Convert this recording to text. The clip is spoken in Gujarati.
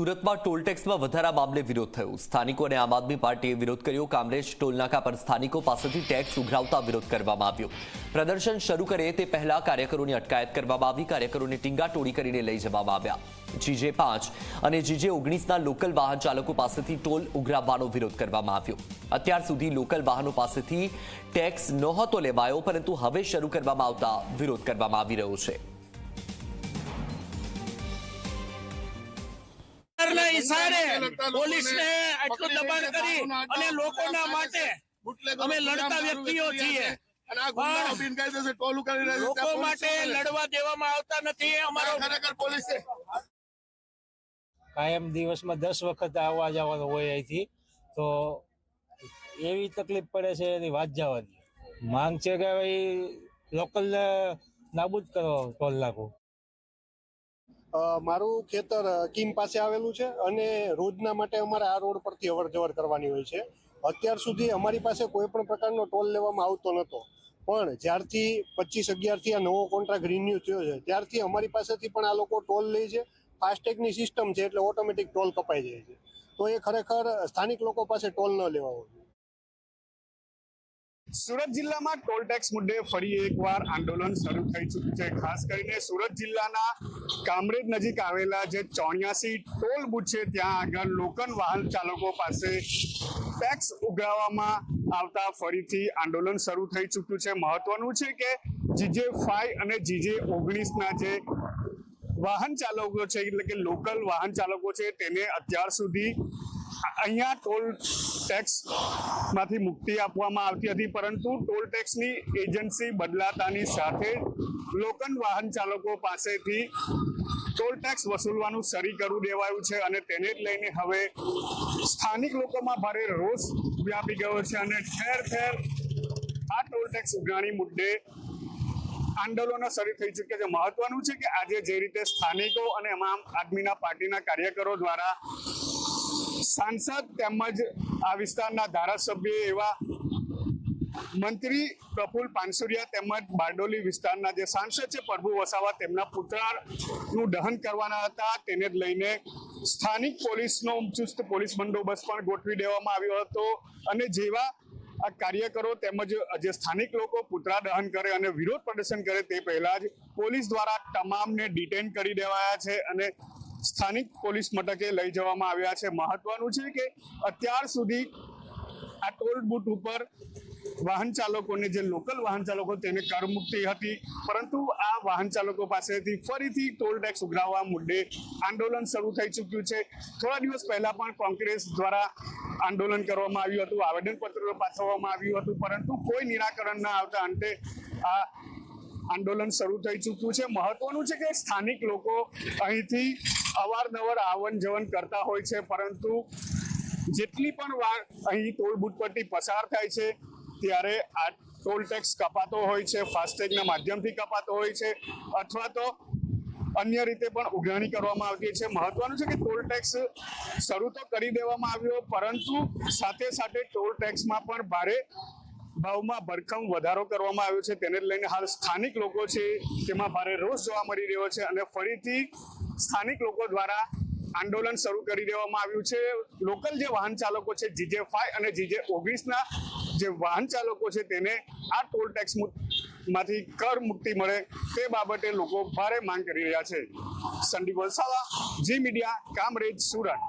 સુરતમાં ટોલટેક્સમાં વધારા મામલે વિરોધ થયો. સ્થાનિકો અને આમ આદમી પાર્ટીએ વિરોધ કર્યો. કામરેજ ટોલનાકા પર સ્થાનિકો પાસેથી ટેક્સ ઉઘરાવતા વિરોધ કરવામાં આવ્યો. પ્રદર્શન શરૂ કરે તે પહેલા કાર્યકરોની અટકાયત કરવામાં આવી. કાર્યકરોને ટીંગાટોળી કરીને લઈ જવામાં આવ્યા. જીજે પાંચ અને જીજે ઓગણીસના લોકલ વાહન ચાલકો પાસેથી ટોલ ઉઘરાવવાનો વિરોધ કરવામાં આવ્યો. અત્યાર સુધી લોકલ વાહનો પાસેથી ટેક્સ નહોતો લેવાયો, પરંતુ હવે શરૂ કરવામાં આવતા વિરોધ કરવામાં આવી રહ્યો છે. સરકારના ઈશારે પોલીસને આટલું દબાણ કરી અને લોકોના માટે અમે લડતા વ્યક્તિઓ છીએ. લોકો માટે લડવા દેવામાં આવતા નથી એ અમારો કાયમ દિવસમાં દસ વખત આવવા જવાનું હોય અહીંથી તો એવી તકલીફ પડે છે એની વાત જવાની. માંગ છે કે ભાઈ લોકલ નાબૂદ કરો ટોલ અ, મારું ખેતર કિમ પાસે આવેલું છે અને રોજના માટે અમારે આ રોડ પરથી અવર જવર કરવાની હોય છે. અત્યાર સુધી અમારી પાસે કોઈ પણ પ્રકારનો ટોલ લેવામાં આવતો નહોતો પણ જ્યારથી પચીસ અગિયારથી આ નવો કોન્ટ્રાક્ટ રિન્યુ થયો છે, ત્યારથી અમારી પાસેથી પણ આ લોકો ટોલ લે છે. ફાસ્ટેગની સિસ્ટમ છે એટલે ઓટોમેટિક ટોલ કપાઈ જાય છે. તો એ ખરેખર સ્થાનિક લોકો પાસે ટોલ ન લેવા હોય. સુરત જિલ્લામાં ટોલ ટેક્સ મુદ્દે ફરી એકવાર આંદોલન શરૂ થઈ ચૂક્યું છે. ખાસ કરીને સુરત જિલ્લાના કામરેજ નજીક આવેલા જે ચોર્યાસી ટોલ બુથ છે, ત્યાં આગળ લોકલ વાહન ચાલકો પાસે ટેક્સ ઉઘરાવવામાં આવતા ફરીથી આંદોલન શરૂ થઈ ચૂક્યું છે. મહત્વનું છે કે જીજે ફાઈવ અને જીજે ઓગણીસના જે વાહન ચાલકો છે, એટલે કે લોકલ વાહન ચાલકો છે, તેને અત્યાર સુધી અહીંયા ટોલ ટેક્સમાંથી મુક્તિ આપવામાં આવતી હતી, પરંતુ ટોલ ટેક્સની એજન્સી બદલાતાની સાથે લોકન વાહન ચાલકો પાસેથી ટોલ ટેક્સ વસૂલવાનું શરૂ કરી દેવાયું છે અને તેને જ લઈને હવે સ્થાનિક લોકોમાં ભારે રોષ વ્યાપી ગયો છે અને ઠેર ઠેર આ ટોલ ટેક્સ ઉઘરાણી મુદ્દે આંદોલનો શરૂ થઈ ચૂક્યા છે. મહત્વનું છે કે આજે જે રીતે સ્થાનિકો અને આમ આદમીના પાર્ટીના કાર્યકરો દ્વારા સાંસદ તેમજ આ વિસ્તારના ધારાસભ્ય એવા મંત્રી પ્રફુલ પાનસુરિયા તેમજ બારડોલી વિસ્તારના જે સાંસદ છે પ્રભુ વસાવા, તેમના પુતળાનું દહન કરવાના હતા. તેને લઈને સ્થાનિક પોલીસનો ચુસ્ત પોલીસ બંદોબસ્ત પણ ગોઠવી દેવામાં આવ્યો હતો. અને જેવા આ કાર્યકરો તેમજ જે સ્થાનિક લોકો પુતળા દહન કરે અને વિરોધ પ્રદર્શન કરે તે પહેલા જ પોલીસ દ્વારા તમામને ડિટેન કરી દેવાયા છે અને સ્થાનિક પોલીસ મથકે લઈ જવામાં આવ્યા છે. મહત્વનું છે કે અત્યાર સુધી આ ટોલ બુથ ઉપર વાહન ચાલકોને જે લોકલ વાહન ચાલકો તેને કરમુક્તિ હતી, પરંતુ આ વાહન ચાલકો પાસેથી ફરીથી ટોલ ટેક્સ ઉઘરાવવા મુદ્દે આંદોલન શરૂ થઈ ચૂક્યું છે. થોડા દિવસ પહેલા પણ કોંગ્રેસ દ્વારા આંદોલન કરવામાં આવ્યું હતું. આવેદનપત્ર પાઠવવામાં આવ્યું હતું, પરંતુ કોઈ નિરાકરણ ન આવતા અંતે આ આંદોલન શરૂ થઈ ચૂક્યું છે. મહત્વનું છે કે સ્થાનિક લોકો અહીંથી અવારનવાર આવન જવન કરતા હોય છે, પરંતુ જેટલી પણ વાર અહીં ટોલ બુથ પરથી પસાર થાય છે, ત્યારે આ ટોલ ટેક્સ કપાતો હોય છે, ફાસ્ટેગના માધ્યમથી કપાતો હોય છે, અથવા તો અન્ય રીતે પણ ઉઘરાણી કરવામાં આવતી છે. મહત્વનું છે કે ટોલ ટેક્સ શરૂ તો કરી દેવામાં આવ્યો, પરંતુ સાથે સાથે ટોલ ટેક્સમાં પણ ભારે ભાવમાં ભરખમ વધારો કરવામાં આવ્યો છે, તેને લઈને હાલ સ્થાનિક લોકો છે, તેમાં ભારે રોષ જોવા મળી રહ્યો છે અને ફરીથી સ્થાનિક લોકો દ્વારા આંદોલન શરૂ કરી દેવામાં આવ્યું છે. લોકલ જે વાહન ચાલકો છે, જીજે ફાઈવ અને જીજે ઓગણીસના જે વાહન ચાલકો છે, તેને આ ટોલ ટેક્સમાંથી કર મુક્તિ મળે તે બાબતે લોકો ભારે માંગ કરી રહ્યા છે. સંદીપ વલસાવા, જી મીડિયા, કામરેજ, સુરત.